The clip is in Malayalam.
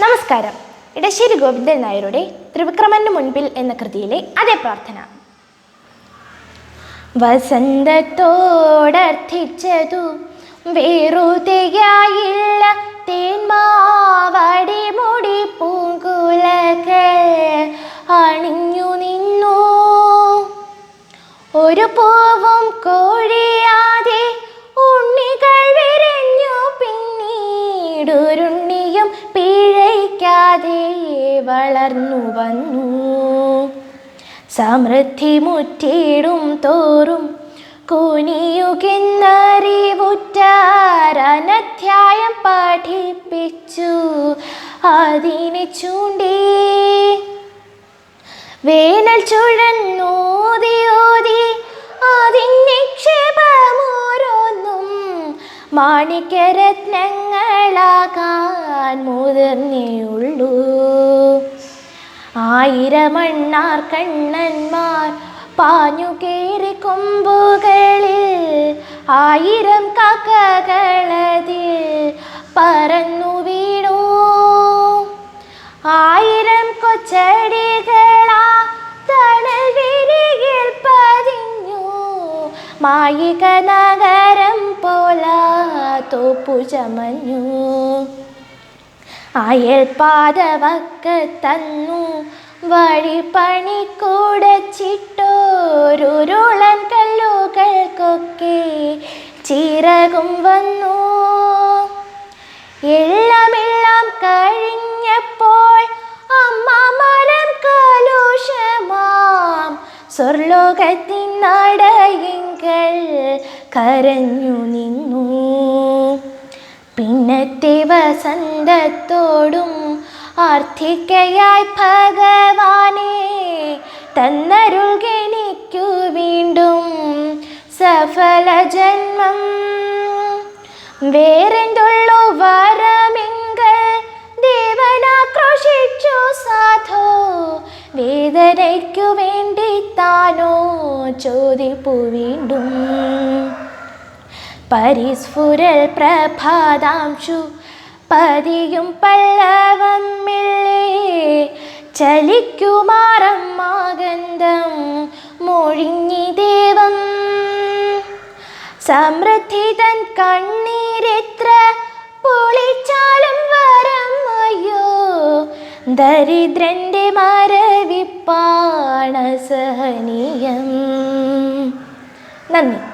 നമസ്കാരം. ഇടശ്ശേരി ഗോവിന്ദൻ നായരുടെ ത്രിവിക്രമന് മുൻപിൽ എന്ന കൃതിയിലെ അതേ പ്രാർത്ഥന. വസന്തത്തോടർത്ഥിച്ചതു വേറുതെയായില്ല തേന്മാവടി മുടി പൂങ്കുലകൾ അണിഞ്ഞു നിന്നു. ഒരു പൂവും കോഴിയാതെ വളർന്നു വന്നു. സമൃദ്ധി മുറ്റിടും തോറും കുനിയുകെന്നറിവുറ്റാരനധ്യായം പഠിപ്പിച്ചു. അതിനെ ചൂണ്ടി വേനൽ ചുഴന്നൂതിയോതി അതിൻ നിക്ഷേപമോരോന്നും മാണിക്യരത്നങ്ങളാകാൻ ആയിരമണ്ണാർ കണ്ണന്മാർ പാഞ്ഞു കേറി കൊമ്പുകളിൽ ആയിരം കാക്കകളതിൽ പറന്നു വീണു. ആയിരം കൊച്ചടികളാ തണൽ പതിഞ്ഞു. മായിക നഗരം പോലാ തോപ്പു ചമഞ്ഞു. അയൽപാതവക്ക് തന്നു. വഴി പണി കൂടച്ചിട്ടോരുരുളൻ കല്ലുകൾക്കൊക്കെ ചിറകും വന്നു. എല്ലാം കഴിഞ്ഞപ്പോൾ അമ്മ മരം കലുഷമാം. സ്വർലോകത്തിൻ നടയിങ്കൽ കരഞ്ഞു നിന്നു. പിന്നത്തെ വസന്തത്തോടും ആർത്തിക്കയായി ഭഗവാനെ തന്നരുൾകെനിക്കു വീണ്ടും സഫല ജന്മം. വേറെന്തുള്ളു വരമെങ്കൽ? ദേവനാക്രോശിച്ചു സാധോ? വേദനയ്ക്കു വേണ്ടി താനോ ചോദിപ്പു വീണ്ടും. പരിസ്ഫുരൽ പ്രഭാതാംശു. പതിയും പല്ലവം മില്ലേ ചലിക്കുമാറം മാഗന്ധം മൊഴിഞ്ഞി ദേവം. സമൃദ്ധി തൻ കണ്ണീരെത്ര പൊളിച്ചാലും വരം അയ്യോ. ദരിദ്രന്റെ മരവിപ്പാണ് സഹനീയം. നന്ദി.